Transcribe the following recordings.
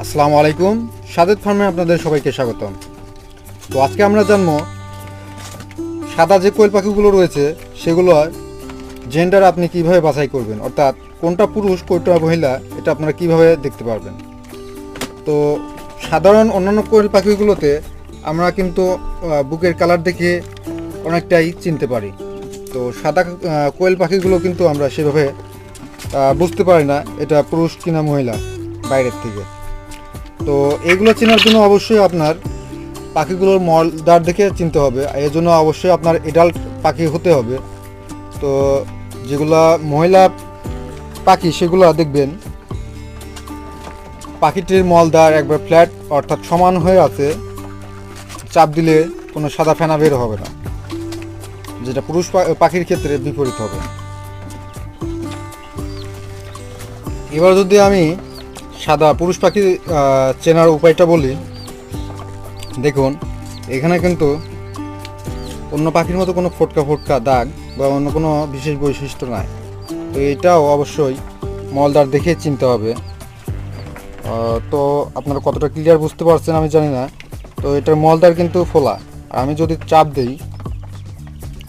আসসালামু আলাইকুম। সাদেদ ফার্মে আপনাদের সবাইকে স্বাগতম। তো আজকে আমরা জানব, সাদা যে কোয়েল পাখিগুলো রয়েছে সেগুলো জেন্ডার আপনি কীভাবে বাছাই করবেন? অর্থাৎ কোনটা পুরুষ, কোনটা মহিলা, এটা আপনারা কীভাবে দেখতে পারবেন? তো সাধারণ অন্যান্য কোয়েল পাখিগুলোতে আমরা কিন্তু বুকের কালার দেখে অনেকটাই চিনতে পারি। তো সাদা কোয়েল পাখিগুলো কিন্তু আমরা সেভাবে বুঝতে পারি না, এটা পুরুষ কিনা মহিলা, বাইরের থেকে। তো এগুলো চেনার জন্য অবশ্যই আপনার পাখিগুলোর মলদার দেখে চিনতে হবে। এর জন্য অবশ্যই আপনার এডাল্ট পাখি হতে হবে। তো যেগুলা মহিলা পাখি, সেগুলো দেখবেন। পাখিটির মলদার একবার ফ্ল্যাট অর্থাৎ সমান হয়ে আছে। চাপ দিলে কোনো সাদা ফেনা বের হবে না। যেটা পুরুষ পাখির ক্ষেত্রে বিপরীত হবে। এবার যদি আমি সাদা পুরুষ পাখি চেনার উপায়টা বলি। দেখুন, এখানে কিন্তু অন্য পাখির মতো কোনো ফোটকা ফোটকা দাগ বা অন্য কোনো বিশেষ বৈশিষ্ট্য নাই। তো এটাও অবশ্যই মলদার দেখে চিনতে হবে। তো আপনারা কতটা ক্লিয়ার বুঝতে পারছেন আমি জানি না। তো এটার মলদার কিন্তু ফোলা। আর আমি যদি চাপ দিই,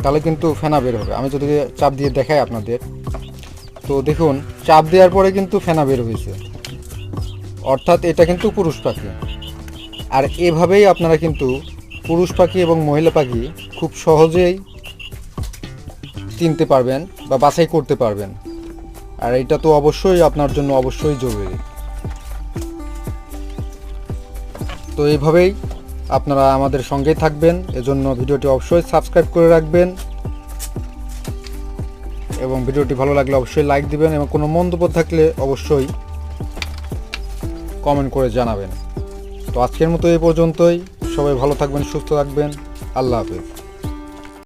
তাহলে কিন্তু ফেনা বের হবে। আমি যদি চাপ দিয়ে দেখাই আপনাদের। তো দেখুন, চাপ দেওয়ার পরে কিন্তু ফেনা বের হয়েছে। অর্থাৎ এটা কিন্তু পুরুষ পাখি। আর এভাবেই আপনারা কিন্তু পুরুষ পাখি এবং মহিলা পাখি খুব সহজেই চিনতে পারবেন বা বাছাই করতে পারবেন। আর এটা তো অবশ্যই আপনার জন্য অবশ্যই জরুরি। তো এইভাবেই আপনারা আমাদের সঙ্গেই থাকবেন। এজন্য ভিডিওটি অবশ্যই সাবস্ক্রাইব করে রাখবেন। এবং ভিডিওটি ভালো লাগলে অবশ্যই লাইক দিবেন এবং কোনো মন্তব্য থাকলে অবশ্যই কমেন্ট করে জানাবেন। তো আজকের মতো এই পর্যন্তই। সবাই ভালো থাকবেন, সুস্থ থাকবেন। আল্লাহ হাফেজ।